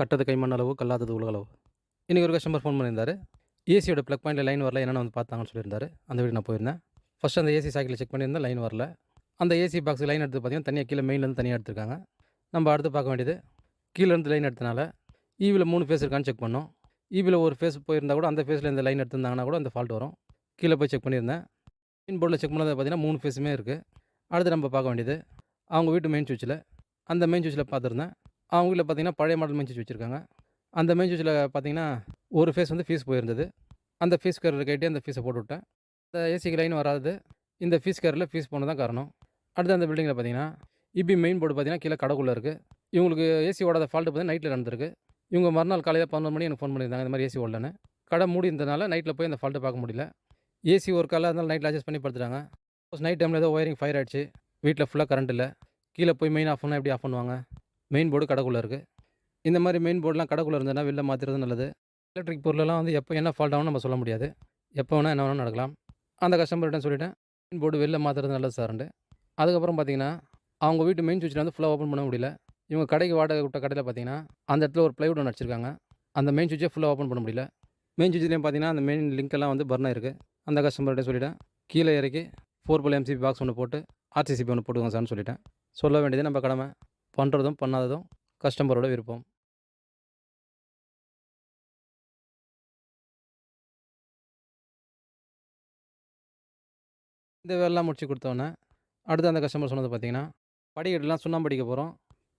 கட்டது கைமண் அளவு கல்லாதது உலகளவு இன்றைக்கி ஒரு கஸ்டமர் ஃபோன் பண்ணியிருந்தார். ஏசியோட ப்ளக் பாயிண்டில் லைன் வரல என்னென்ன வந்து பார்த்தாங்கன்னு சொல்லியிருந்தாரு. அந்த வீடு நான் போயிருந்தேன். ஃபஸ்ட் அந்த ஏசி சாக்கில் செக் பண்ணியிருந்தேன் லைன் வரல. அந்த ஏசி பாக்ஸ் லைன் எடுத்து பார்த்தீங்கன்னா தனியாக கீழே மெயின்லேருந்து தனியாக எடுத்திருக்காங்க. நம்ம அடுத்து பார்க்க வேண்டியது கீழே இருந்து லைன் எடுத்தனால ஈவில் மூணு ஃபேஸ் இருக்கான்னு செக் பண்ணோம். ஈவில் ஒரு ஃபேஸ் போயிருந்தா கூட அந்த ஃபேஸில் இந்த லைன் எடுத்திருந்தாங்கன்னா கூட அந்த ஃபால்ட் வரும். கீழே போய் செக் பண்ணியிருந்தேன். மெயின் போர்டில் செக் பண்ணது பார்த்தீங்கன்னா மூணு ஃபேஸுமே இருக்குது அடுத்து நம்ம பார்க்க வேண்டியது அவங்க வீட்டு மெயின் சுவிட்சில் அந்த மெயின் சுவிட்சில் பார்த்துருந்தேன். அவங்க வீட்டில் பார்த்தீங்கன்னா பழைய மாடல் மெயின் சுவிட்ச் வச்சுருக்காங்க. அந்த மெயின் சுவிட்சில் பார்த்தீங்கன்னா ஒரு ஃபேஸ் வந்து ஃபீஸ் போயிருந்தது. அந்த ஃபீஸ் கேரில் கேட்டு அந்த ஃபீஸை போட்டு விட்டேன். அந்த ஏசிக்கு லைன் வராது. இந்த ஃபீஸ் கேரில் ஃபீஸ் போனது தான் காரணம். அடுத்து அந்த பில்டிங்கில் பார்த்தீங்கன்னா இபி மெயின் போர்டு பார்த்தீங்கன்னா கீழே கடைக்குள்ளே இருக்குது இவங்களுக்கு ஏசி ஓடாத ஃபால்ட்டு பார்த்தீங்கன்னா நைட்டில் நடந்திருக்கு. இவங்க மறுநாள் காலையில் பதினொரு மணி எனக்கு ஃபோன் பண்ணியிருந்தாங்க. இந்த மாதிரி ஏசி ஓடலன்னு. கடை மூடி இருந்தனால நைட்டில் போய் அந்த ஃபால்ட்டை பார்க்க முடியல. ஏசி ஒரு காலாக இருந்தாலும் நைட்டில் அட்ஜஸ்ட் பண்ணி படுத்துட்டாங்க. நைட் டைமில் ஏதோ ஒயரிங் ஃபயர் ஆயிடுச்சு. வீட்டில் ஃபுல்லாக கரண்ட் இல்லை. கீழே போய் மெயின் ஆஃப் பண்ணால் எப்படி ஆஃப் பண்ணுவாங்க? மெயின் போர்டு கடைக்குள்ளே இருக்குது இந்த மாதிரி மெயின் போர்டெலாம் கடைக்குள்ளே இருந்ததுன்னா வெளில மாற்றுறது நல்லது. எலக்ட்ரிக் பொருளெல்லாம் வந்து எப்போ என்ன ஃபால்ட் ஆகும்னு நம்ம சொல்ல முடியாது. எப்போ வேணால் என்ன வேணால் நடக்கலாம். அந்த கஸ்டமர்கிட்ட சொல்லிவிட்டேன் மெயின் போர்டு வெளில மாற்றுறது நல்லது சார்ண்டு அதுக்கப்புறம் பார்த்தீங்கன்னா அவங்க வீட்டு மெயின் சுவிட்சில் வந்து ஃபுல்லாக ஓப்பன் பண்ண முடியல. இவங்க கடைக்கு வாடகை விட்ட கடையில் பார்த்தீங்கன்னா அந்த இடத்துல ஒரு ப்ளைவுட் ஒன்று அடிச்சிருக்காங்க. அந்த மெயின் சுவிட்சை ஃபுல்லாக ஓப்பன் பண்ண முடியல. மெயின் சுவிட்ச்லேயும் பார்த்தீங்கன்னா அந்த மெயின் லிங்க்கெல்லாம் வந்து பர்னாக இருக்குது அந்த கஸ்டமர்கிட்ட சொல்லிவிட்டேன் கீழே இறக்கி ஃபோர் பல் எம்சிபி பாக்ஸ் ஒன்று போட்டு ஆர்சிசிபி ஒன்று போட்டுக்கோங்க சார்னு சொல்லிட்டேன். சொல்ல வேண்டியது நம்ம கடமை. பண்ணுறதும் பண்ணாததும் கஸ்டமரோட விருப்பம். இந்த வேலைலாம் முடிச்சு கொடுத்தோன்னே அடுத்து அந்த கஸ்டமர் சொன்னது பார்த்தீங்கன்னா படிக்கட்டுலாம் சுண்ணாம்பு அடிக்க போகிறோம்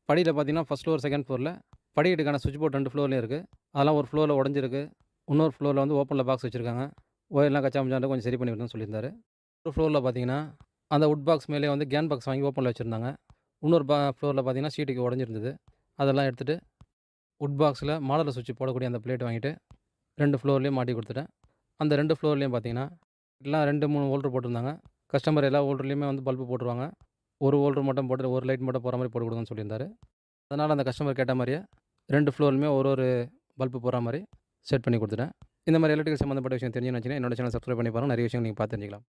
படியில் பார்த்தீங்கன்னா ஃபஸ்ட் ஃப்ளோர் செகண்ட் ஃப்ளோரில் படிக்கட்டுக்கான சுவிட்ச் போர்ட் ரெண்டு ஃப்ளோர்லேயும் இருக்குது அதெல்லாம் ஒரு ஃப்ளோரில் உடஞ்சிருக்கு. இன்னொரு ஃப்ளோரில் வந்து ஓப்பனில் பாக்ஸ் வச்சுருக்காங்க. ஒயர்லாம் கச்சா முச்சாண்டு கொஞ்சம் சரி பண்ணி விடணும்னு சொல்லியிருந்தாரு. ஒரு ஃப்ளோரில் பார்த்தீங்கன்னா அந்த உட் பாக்ஸ் மேலே வந்து கேன் பாக்ஸ் வாங்கி ஓப்பனில் வச்சுருந்தாங்க. இன்னொரு பா ஃப்ளோரில் பார்த்தீங்கன்னா சீட்டுக்கு உடஞ்சிருந்தது. அதெல்லாம் எடுத்துகிட்டு உட் பாக்ஸில் மாடலில் சுவிட்ச் போடக்கூடிய அந்த பிளேட் வாங்கிட்டு ரெண்டு ஃப்ளோர்லேயும் மாட்டி கொடுத்துட்டேன். அந்த ரெண்டு ஃப்ளோர்லேயும் பார்த்தீங்கன்னா எல்லாம் ரெண்டு மூணு ஓல்ட்ரு போட்டிருந்தாங்க. கஸ்டமர் எல்லா ஓல்டர்லேயுமே வந்து பல்பு போட்டுருவாங்க. ஒரு ஓல்ட்ரு மட்டும் போட்டு ஒரு லைட் மட்டும் போகிற மாதிரி போட்டு கொடுங்கன்னு சொல்லியிருந்தாரு. அதனால் அந்த கஸ்டமர் கேட்ட மாதிரியே ரெண்டு ஃப்ளோர்லையுமே ஒரு ஒரு பல்பு போகிற மாதிரி செட் பண்ணி கொடுத்துட்டேன். இந்த மாதிரி எலக்ட்ரிக்கல் சம்மந்தப்பட்ட விஷயம் தெரிஞ்சுன்னு வச்சுன்னா என்னோட சேனல் சப்ஸ்கிரைப் பண்ணி பாருங்கள் நிறைய விஷயம் நீங்கள் பார்த்து தெரிஞ்சிக்கலாம்.